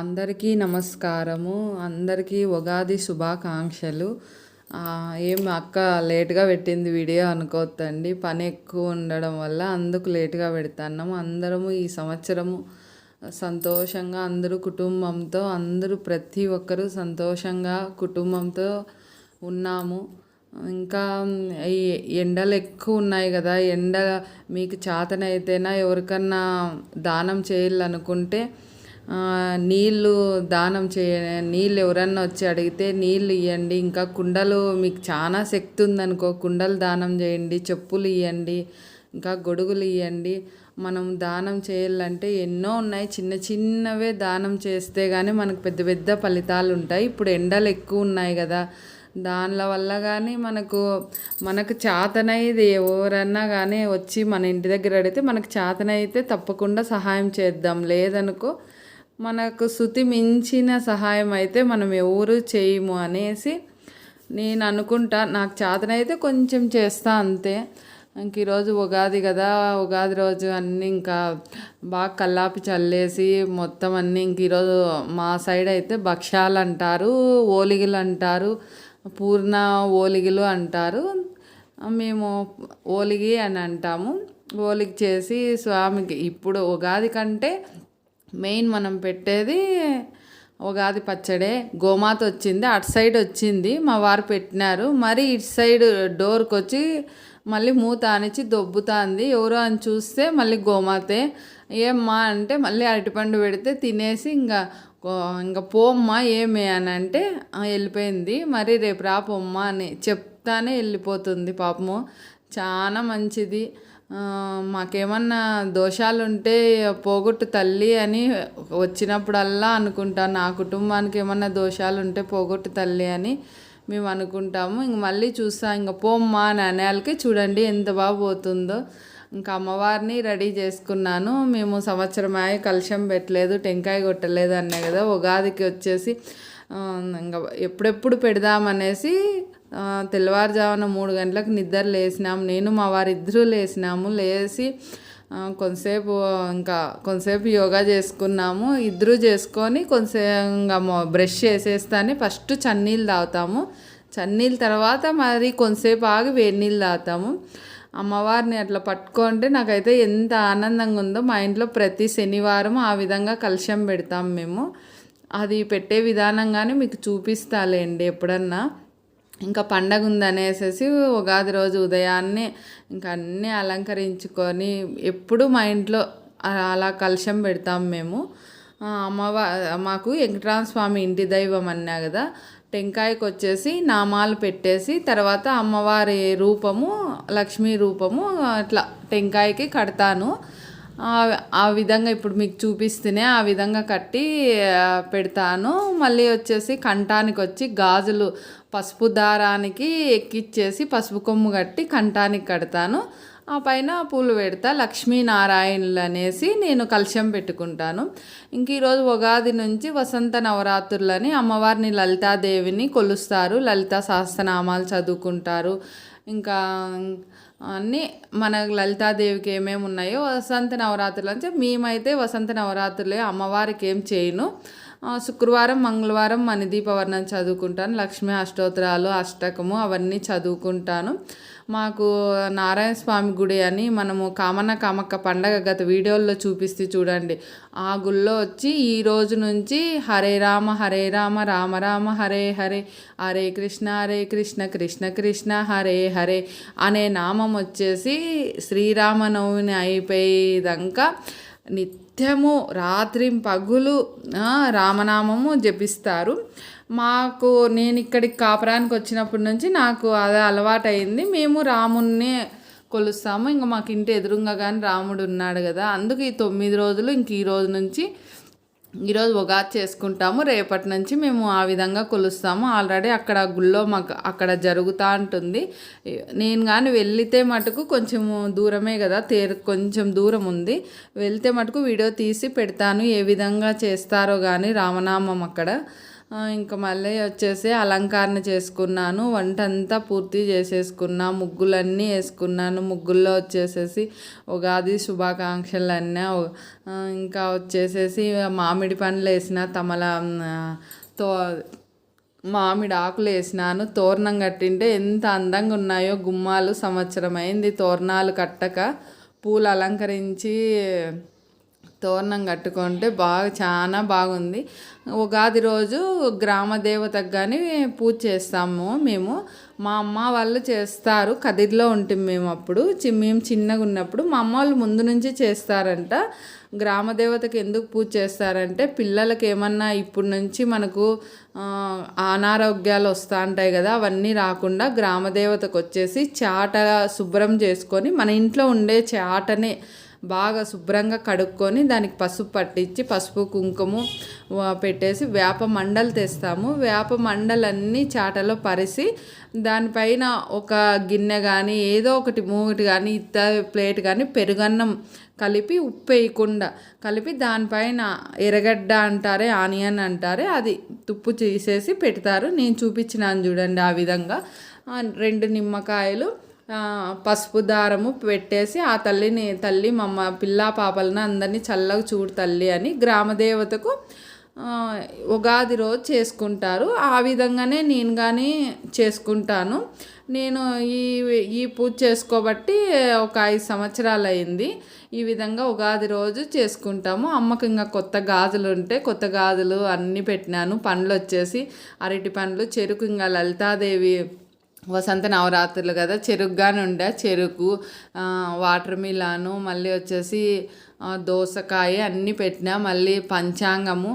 అందరికీ నమస్కారము అందరికీ ఉగాది శుభాకాంక్షలు. ఏం అక్క లేట్గా పెట్టింది వీడియో అనుకోవద్దండి పని ఎక్కువ ఉండడం వల్ల అందుకు లేట్గా పెడతాన్నాము అందరము ఈ సంవత్సరము సంతోషంగా అందరూ కుటుంబంతో అందరూ ప్రతి ఒక్కరూ సంతోషంగా కుటుంబంతో ఉన్నాము. ఇంకా ఈ ఎండలు ఎక్కువ ఉన్నాయి కదా. ఎండ మీకు చేతనైతేనా ఎవరికన్నా దానం చేయాలనుకుంటే నీళ్ళు దానం చేయ నీళ్ళు ఎవరన్నా వచ్చి అడిగితే నీళ్ళు ఇవ్వండి ఇంకా కుండలు మీకు చాలా శక్తి ఉందనుకో కుండలు దానం చేయండి చెప్పులు ఇవ్వండి ఇంకా గొడుగులు ఇవ్వండి మనం దానం చేయాలంటే ఎన్నో ఉన్నాయి చిన్న చిన్నవే దానం చేస్తే కానీ మనకు పెద్ద పెద్ద ఫలితాలు ఉంటాయి. ఇప్పుడు ఎండలు ఎక్కువ ఉన్నాయి కదా దానిల వల్ల కానీ మనకు మనకు చేతనైది ఎవరన్నా కానీ వచ్చి మన ఇంటి దగ్గర అడిగితే మనకు చేతనైతే తప్పకుండా సహాయం చేద్దాం. లేదనుకో మనకు శృతి మించిన సహాయం అయితే మనం ఎవరు చేయము అనేసి నేను అనుకుంటా. నాకు చేతనైతే కొంచెం చేస్తా అంతే. ఇంక ఈరోజు ఉగాది కదా ఉగాది రోజు అన్నీ ఇంకా బాగా కల్లాపి చల్లేసి మొత్తం అన్నీ ఇంక ఈరోజు మా సైడ్ అయితే భక్ష్యాలు అంటారు ఓలిగిలు అంటారు పూర్ణ ఓలిగిలు అంటారు. మేము ఓలిగి అని అంటాము. ఓలిగి చేసి స్వామికి ఇప్పుడు ఉగాది కంటే మెయిన్ మనం పెట్టేది ఉగాది పచ్చడే. గోమాత వచ్చింది అటు సైడ్ వచ్చింది మా వారు పెట్టినారు. మరి ఇటు సైడ్ డోర్కి వచ్చి మళ్ళీ మూత అనిచి దొబ్బుతాంది. ఎవరో అని చూస్తే మళ్ళీ గోమాతే. ఏమ్మా అంటే మళ్ళీ అరటిపండు పెడితే తినేసి ఇంకా ఇంకా పోమ్మా ఏమి అని అంటే వెళ్ళిపోయింది. మరి రేపు రా పొమ్మా అని చెప్తానే వెళ్ళిపోతుంది పాపము. చాలా మంచిది. మాకేమన్నా దోషాలు ఉంటే పోగొట్టు తల్లి అని వచ్చినప్పుడల్లా అనుకుంటాను నా కుటుంబానికి ఏమన్నా దోషాలు ఉంటే పోగొట్టు తల్లి అని మేము అనుకుంటాము. ఇంక మళ్ళీ చూస్తా. ఇంక పోమ్మా నాణ్యాలకి చూడండి ఎంత బాగా పోతుందో. ఇంకా అమ్మవారిని రెడీ చేసుకున్నాను. మేము సంవత్సరం అయ్యి కలుషం పెట్టలేదు టెంకాయ కొట్టలేదు అన్నా కదా ఉగాదికి వచ్చేసి ఇంకా ఎప్పుడెప్పుడు పెడదామనేసి తెల్లవారుజామున మూడు గంటలకు నిద్ర లేచినాము నేను మా వారిద్దరూ లేచినాము లేచి కొంతసేపు ఇంకా కొంతసేపు యోగా చేసుకున్నాము. ఇద్దరు చేసుకొని కొంతసేపు ఇంకా బ్రష్ చేసేస్తానే ఫస్ట్ చన్నీళ్ళు తాగుతాము. చన్నీళ్ళ తర్వాత మరి కొంతసేపు ఆగి వేడి నీళ్ళు తాగుతాము. అమ్మవారిని అట్లా పట్టుకుంటే నాకైతే ఎంత ఆనందంగా ఉందో. మా ఇంట్లో ప్రతి శనివారం ఆ విధంగా కలుషం పెడతాం మేము. అది పెట్టే విధానంగానే మీకు చూపిస్తాలేండి ఎప్పుడన్నా. ఇంకా పండగ ఉందనేసేసి ఉగాది రోజు ఉదయాన్నే ఇంకా అన్నీ అలంకరించుకొని ఎప్పుడు మా ఇంట్లో అలా కలశం పెడతాం మేము. అమ్మవా మాకు వెంకటరామ స్వామి ఇంటి దైవం అన్నా కదా టెంకాయకు వచ్చేసి నామాలు పెట్టేసి తర్వాత అమ్మవారి రూపము లక్ష్మీ రూపము అట్లా టెంకాయకి కడతాను. ఆ విధంగా ఇప్పుడు మీకు చూపిస్తేనే ఆ విధంగా కట్టి పెడతాను. మళ్ళీ వచ్చేసి కంఠానికి వచ్చి గాజులు పసుపు దారానికి ఎక్కిచ్చేసి పసుపు కొమ్ము కట్టి కంఠానికి కడతాను. ఆ పైన పూలు పెడతా. లక్ష్మీనారాయణులు అనేసి నేను కలశం పెట్టుకుంటాను. ఇంక ఈరోజు ఉగాది నుంచి వసంత నవరాత్రులని అమ్మవారిని లలితాదేవిని కొలుస్తారు. లలితా సహస్రనామాలు చదువుకుంటారు. ఇంకా అన్నీ మన లలితాదేవికి ఏమేమి ఉన్నాయో వసంత నవరాత్రులు అంటే మేమైతే వసంత నవరాత్రులే అమ్మవారికి ఏం చేయను. శుక్రవారం మంగళవారం మణిదీపవర్ణం చదువుకుంటాను. లక్ష్మీ అష్టోత్తరాలు అష్టకము అవన్నీ చదువుకుంటాను. మాకు నారాయణ స్వామి గుడి అని మనము కామన్న కామక్క పండగ గత వీడియోల్లో చూపిస్తే చూడండి. ఆ గుళ్ళో వచ్చి ఈ రోజు నుంచి హరే రామ హరే రామ రామ రామ హరే హరే హరే కృష్ణ హరే కృష్ణ కృష్ణ కృష్ణ హరే హరే అనే నామం వచ్చేసి శ్రీరామనవమి అయిపోయేదాకా నిత్యము రాత్రి పగులు రామనామము జపిస్తారు. మాకు నేను ఇక్కడికి కాపురానికి వచ్చినప్పటి నుంచి నాకు అది అలవాటైంది. మేము రాముణ్ణి కొలుస్తాము. ఇంకా మాకు ఇంటి ఎదురుగా కానీ రాముడు ఉన్నాడు కదా. అందుకు ఈ తొమ్మిది రోజులు ఇంక ఈ రోజు నుంచి ఈరోజు ఉగాది చేసుకుంటాము. రేపటి నుంచి మేము ఆ విధంగా కొలుస్తాము. ఆల్రెడీ అక్కడ గుళ్ళో మాకు అక్కడ జరుగుతూ ఉంటుంది నేను కానీ వెళ్తే మటుకు కొంచెం దూరమే కదా తేరు కొంచెం దూరం ఉంది. వెళ్తే మటుకు వీడియో తీసి పెడతాను ఏ విధంగా చేస్తారో కానీ రామనామం అక్కడ. ఇంకా మళ్ళీ వచ్చేసి అలంకరణ చేసుకున్నాను. వంట అంతా పూర్తి చేసేసుకున్నా ముగ్గులన్నీ వేసుకున్నాను. ముగ్గుల్లో వచ్చేసేసి ఉగాది శుభాకాంక్షలన్నీ ఇంకా వచ్చేసేసి మామిడి పండ్లు వేసిన తమల తో మామిడి ఆకులు వేసినాను. తోరణం కట్టింటే ఎంత అందంగా ఉన్నాయో గుమ్మాలు సంవత్సరం అయింది. తోరణాలు కట్టక పూలు అలంకరించి తోరణం కట్టుకుంటే బాగా చాలా బాగుంది. ఉగాది రోజు గ్రామ దేవతకు కానీ పూజ చేస్తాము మేము. మా అమ్మ వాళ్ళు చేస్తారు కదిరిలో ఉంటుంది మేము అప్పుడు. చి మేము చిన్నగా ఉన్నప్పుడు మా అమ్మ వాళ్ళు ముందు నుంచి చేస్తారంట. గ్రామ దేవతకి ఎందుకు పూజ చేస్తారంటే పిల్లలకి ఏమన్నా ఇప్పటి నుంచి మనకు అనారోగ్యాలు వస్తూ ఉంటాయి కదా అవన్నీ రాకుండా గ్రామ దేవతకు వచ్చేసి చాట శుభ్రం చేసుకొని మన ఇంట్లో ఉండే చాటనే బాగా శుభ్రంగా కడుక్కొని దానికి పసుపు పట్టించి పసుపు కుంకుమ పెట్టేసి వేప మండలు తెస్తాము. వేప మండలన్నీ చాటలో పరిసి దానిపైన ఒక గిన్నె కానీ ఏదో ఒకటి మూగటి కానీ ఇత్త ప్లేట్ కానీ పెరుగన్నం కలిపి ఉప్పు వేయకుండా కలిపి దానిపైన ఎర్రగడ్డ అంటారే ఆనియన్ అంటారే అది తుప్పు చేసేసి పెడతారు. నేను చూపించినాను చూడండి ఆ విధంగా. రెండు నిమ్మకాయలు పసుపు దారము పెట్టేసి ఆ తల్లిని తల్లి మమ్మ పిల్ల పాపలను అందరినీ చల్లగా చూడు తల్లి అని గ్రామదేవతకు ఉగాది రోజు చేసుకుంటారు. ఆ విధంగానే నేను కానీ చేసుకుంటాను. నేను ఈ ఈ పూజ చేసుకోబట్టి ఒక ఐదు సంవత్సరాలు అయింది ఈ విధంగా ఉగాది రోజు చేసుకుంటాము. అమ్మకు ఇంకా కొత్త గాజులు ఉంటే కొత్త గాజులు అన్నీ పెట్టినాను. పండ్లు వచ్చేసి అరటి పండ్లు చెరుకు ఇంకా లలితాదేవి వసంత నవరాత్రులు కదా చెరుకుగానే ఉండే చెరుకు వాటర్ మిలాను మళ్ళీ వచ్చేసి దోసకాయ అన్నీ పెట్టినా మళ్ళీ పంచాంగము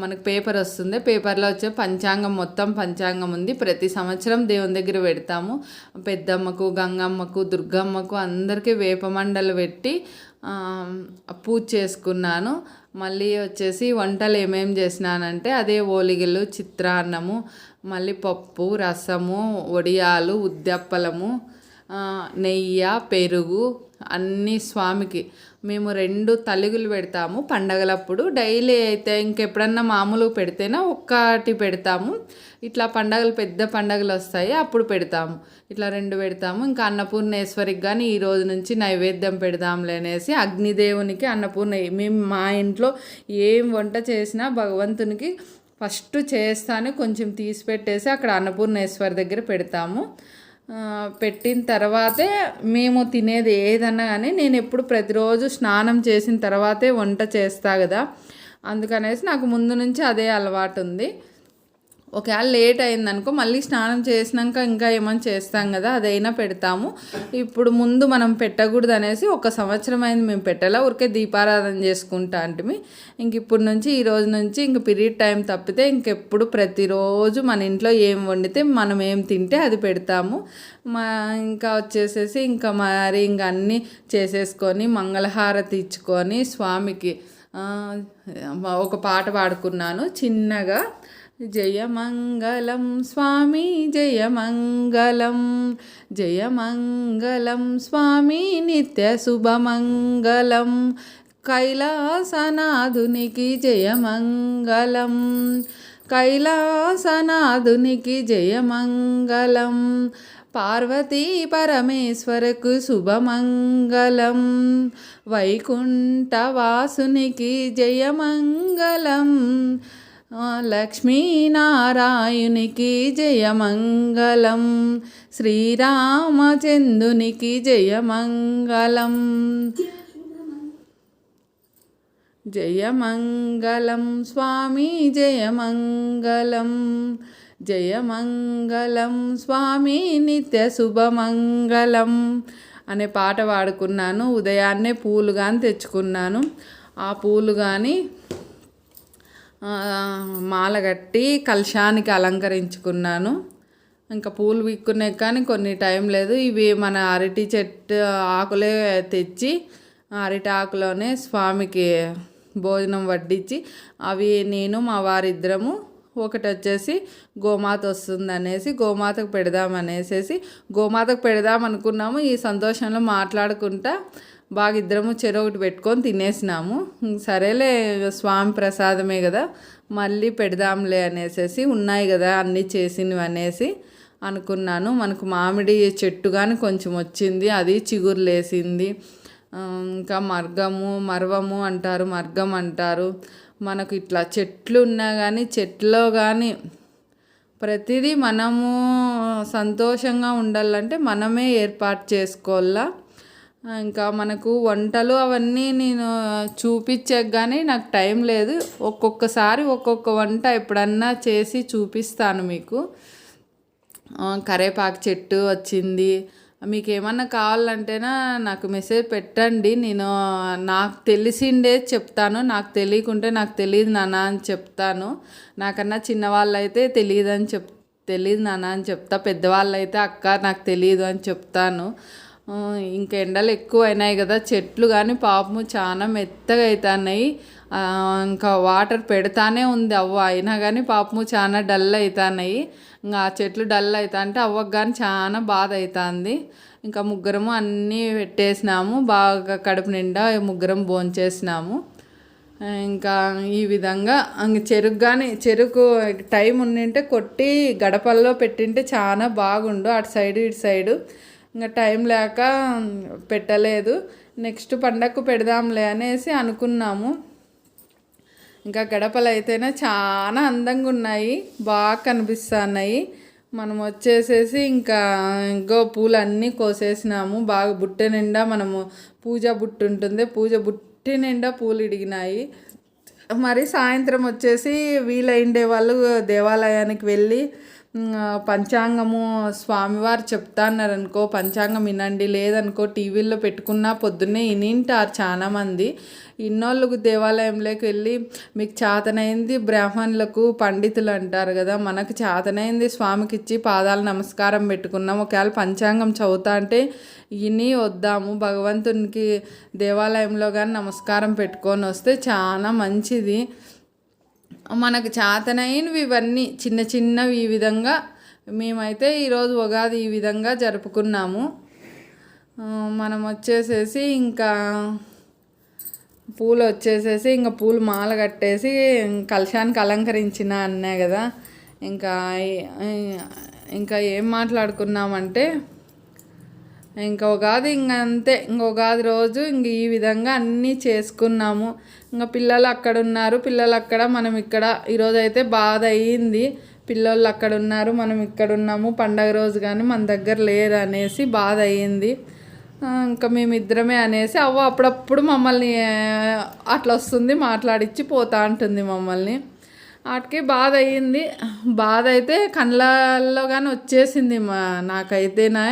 మనకు పేపర్ వస్తుంది. పేపర్లో వచ్చే పంచాంగం మొత్తం పంచాంగం ఉంది. ప్రతి సంవత్సరం దేవుని దగ్గర పెడతాము. పెద్దమ్మకు గంగమ్మకు దుర్గమ్మకు అందరికీ వేపమండలు పెట్టి పూజ చేసుకున్నాను. మళ్ళీ వచ్చేసి వంటలు ఏమేమి చేసినానంటే అదే ఓలిగలు చిత్రాన్నము మళ్ళీ పప్పు రసము వడియాలు ఉద్దప్పలము నెయ్యి పెరుగు అన్నీ స్వామికి. మేము రెండు తలుగులు పెడతాము. పండగలప్పుడు డైలీ అయితే ఇంకెప్పుడన్నా మామూలు పెడితేనే ఒక్కటి పెడతాము. ఇట్లా పండగలు పెద్ద పండగలు వస్తాయి అప్పుడు పెడతాము. ఇట్లా రెండు పెడతాము. ఇంకా అన్నపూర్ణేశ్వరికి కానీ ఈ రోజు నుంచి నైవేద్యం పెడదాంలే అనేసి అగ్నిదేవునికి అన్నపూర్ణ మేము మా ఇంట్లో ఏం వంట చేసినా భగవంతునికి ఫస్ట్ చేస్తాను కొంచెం తీసి పెట్టేసి అక్కడ అన్నపూర్ణేశ్వరి దగ్గర పెడతాము. పెట్టిన తర్వాతే మేము తినేది ఏదన్నా కానీ నేను ఎప్పుడు ప్రతిరోజు స్నానం చేసిన తర్వాతే వంట చేస్తా కదా. అందుకనేసి నాకు ముందు నుంచి అదే అలవాటు ఉంది. ఒకవేళ లేట్ అయిందనుకో మళ్ళీ స్నానం చేసినాక ఇంకా ఏమైనా చేస్తాం కదా అదైనా పెడతాము. ఇప్పుడు ముందు మనం పెట్టకూడదు అనేసి ఒక సంవత్సరం అయింది మేము పెట్టాలా? ఊరికే దీపారాధన చేసుకుంటా అంటే ఇంక ఇప్పుడు నుంచి ఈ రోజు నుంచి ఇంక పీరియడ్ టైం తప్పితే ఇంకెప్పుడు ప్రతిరోజు మన ఇంట్లో ఏం వండితే మనం ఏం తింటే అది పెడతాము. మా ఇంకా వచ్చేసేసి ఇంకా మరి ఇంక అన్నీ చేసేసుకొని మంగళహారతి ఇచ్చుకొని స్వామికి ఒక పాట పాడుకున్నాను. చిన్నగా జయమంగళం స్వామి జయమంగళం. జయమంగళం స్వామి నిత్య శుభమంగళం. కైలాసనాథునికి జయమంగళం. కైలాసనాథునికి జయమంగళం. పార్వతీ పరమేశ్వరకు శుభమంగళం. వైకుంఠవాసునికి జయమంగళం. లక్ష్మీనారాయణునికి జయమంగళం. శ్రీరామచంద్రునికి జయమంగళం. జయమంగళం స్వామి జయమంగళం. జయమంగళం స్వామి నిత్య శుభమంగళం అనే పాట పాడుకున్నాను. ఉదయాన్నే పూలు కానీ తెచ్చుకున్నాను. ఆ పూలు కానీ మాల కట్టి కలశానికి అలంకరించుకున్నాను. ఇంకా పూలు విక్కునే కానీ కొన్ని టైం లేదు. ఇవి మన అరటి చెట్టు ఆకులే తెచ్చి అరటి ఆకులోనే స్వామికి భోజనం వడ్డించి అవి నేను మా వారిద్దరము ఒకటి వచ్చేసి గోమాత వస్తుంది అనేసి గోమాతకు పెడదామనేసేసి గోమాతకు పెడదాం అనుకున్నాము ఈ సంతోషంలో మాట్లాడుకుంటా బాగా ఇద్దరము చెరు ఒకటి పెట్టుకొని తినేసినాము. సరేలే స్వామి ప్రసాదమే కదా మళ్ళీ పెడదాంలే అనేసి ఉన్నాయి కదా అన్నీ చేసినవి అనేసి అనుకున్నాను. మనకు మామిడి చెట్టు కానీ కొంచెం వచ్చింది అది చిగురులేసింది. లేసింది ఇంకా మర్గము మర్వము అంటారు మర్గం అంటారు. మనకు ఇట్లా చెట్లు ఉన్నా కానీ చెట్లో కానీ ప్రతిదీ మనము సంతోషంగా ఉండాలంటే మనమే ఏర్పాటు చేసుకోవాలా? ఇంకా మనకు వంటలు అవన్నీ నేను చూపించాక కానీ నాకు టైం లేదు. ఒక్కొక్కసారి ఒక్కొక్క వంట ఎప్పుడన్నా చేసి చూపిస్తాను మీకు. కరేపాకు చెట్టు వచ్చింది. మీకు ఏమన్నా కావాలంటేనా నాకు మెసేజ్ పెట్టండి. నేను నాకు తెలిసిండే చెప్తాను. నాకు తెలియకుంటే నాకు తెలియదు నాన్న అని చెప్తాను. నాకన్నా చిన్నవాళ్ళు అయితే తెలియదు అని చెప్ తెలియదు నాన్న అని చెప్తా. పెద్దవాళ్ళు అయితే అక్క నాకు తెలియదు అని చెప్తాను. ఇంకా ఎండలు ఎక్కువ అయినాయి కదా చెట్లు కానీ పాపము చాలా మెత్తగా అవుతున్నాయి ఇంకా వాటర్ పెడతానే ఉంది అవ్వ అయినా కానీ పాపము చాలా డల్ అవుతున్నాయి ఇంకా ఆ చెట్లు డల్ అవుతా అంటే అవ్వకు కానీ చాలా బాధ అవుతుంది ఇంకా ముగ్గురము అన్నీ పెట్టేసినాము బాగా కడుపు నిండా ముగ్గురం భోంచేసినాము. ఇంకా ఈ విధంగా చెరుకు కానీ చెరుకు టైం ఉండింటే కొట్టి గడపల్లో పెట్టింటే చాలా బాగుండు అటు సైడు ఇటు సైడు. ఇంకా టైం లేక పెట్టలేదు. నెక్స్ట్ పండగకు పెడదాంలే అనేసి అనుకున్నాము. ఇంకా గడపలు అయితేనే చాలా అందంగా ఉన్నాయి. బాగా కనిపిస్తున్నాయి. మనం వచ్చేసేసి ఇంకా ఇంకో పూలు అన్నీ కోసేసినాము. బాగా బుట్టె నిండా మనము పూజ బుట్టు ఉంటుంది. పూజ బుట్టి నిండా పూలు ఇడిగినాయి. మరి సాయంత్రం వచ్చేసి వీలైండే వాళ్ళు దేవాలయానికి వెళ్ళి పంచాంగము స్వామివారు చెప్తాన్నారు అనుకో పంచాంగం వినండి లేదనుకో టీవీల్లో పెట్టుకున్నా పొద్దున్నే వినింటారు చాలామంది. ఇన్నోళ్ళకు దేవాలయంలోకి వెళ్ళి మీకు చేతనైంది బ్రాహ్మణులకు పండితులు అంటారు కదా మనకు చేతనైంది స్వామికి ఇచ్చి పాదాలు నమస్కారం పెట్టుకున్నాం ఒకవేళ పంచాంగం చదువుతా అంటే ఇని వద్దాము భగవంతునికి దేవాలయంలో కానీ నమస్కారం పెట్టుకొని వస్తే చాలా మంచిది. మనకు చేతనైనవి ఇవన్నీ చిన్న చిన్నవి ఈ విధంగా మేమైతే ఈరోజు ఉగాది ఈ విధంగా జరుపుకున్నాము. మనం వచ్చేసేసి ఇంకా పూలు వచ్చేసేసి ఇంకా పూలు మాల కట్టేసి కలశానికి అలంకరించిన అన్నా కదా. ఇంకా ఇంకా ఏం మాట్లాడుకున్నామంటే ఇంకా ఉగాది ఇంకంతే ఇంక ఉగాది రోజు ఇంక ఈ విధంగా అన్నీ చేసుకున్నాము. ఇంకా పిల్లలు అక్కడ ఉన్నారు పిల్లలు అక్కడ మనం ఇక్కడ ఈరోజు అయితే బాధ అయ్యింది పిల్లలు అక్కడ ఉన్నారు మనం ఇక్కడ ఉన్నాము. పండగ రోజు కానీ మన దగ్గర లేరు అనేసి బాధ అయ్యింది ఇంకా మేమిద్దరమే అనేసి అవ్వ అప్పుడప్పుడు మమ్మల్ని అట్లా వస్తుంది మాట్లాడిచ్చి పోతా ఉంటుంది మమ్మల్ని. వాటికి బాధ అయ్యింది బాధ అయితే కళ్ళల్లో కానీ వచ్చేసింది మా నాకైతేనా.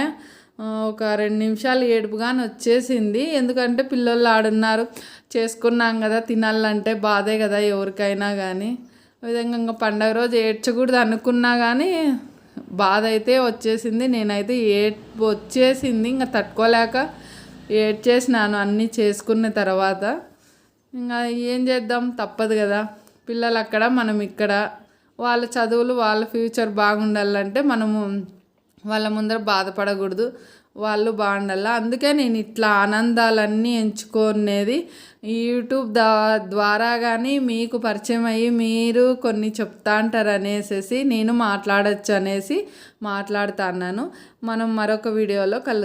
ఒక రెండు నిమిషాలు ఏడుపుగానే వచ్చేసింది. ఎందుకంటే పిల్లలు ఆడున్నారు. చేసుకున్నాం కదా తినాలంటే బాధే కదా ఎవరికైనా కానీ విధంగా ఇంకా పండగ రోజు ఏడ్చకూడదు అనుకున్నా కానీ బాధ అయితే వచ్చేసింది. నేనైతే ఏడ్పు వచ్చేసింది. ఇంకా తట్టుకోలేక ఏడ్చేసినాను అన్నీ చేసుకున్న తర్వాత. ఇంకా ఏం చేద్దాం? తప్పదు కదా. పిల్లలు అక్కడ మనం ఇక్కడ. వాళ్ళ చదువులు వాళ్ళ ఫ్యూచర్ బాగుండాలంటే మనము వాళ్ళ ముందర బాధపడకూడదు. వాళ్ళు బాగుండాల? అందుకే నేను ఇట్లా ఆనందాలన్నీ ఎంచుకునేది యూట్యూబ్ దా ద్వారా కానీ మీకు పరిచయం అయ్యి మీరు కొన్ని చెప్తా అంటారు అనేసి నేను మాట్లాడచ్చు అనేసి మాట్లాడుతున్నాను మనం మరొక వీడియోలో కలుద్దాం.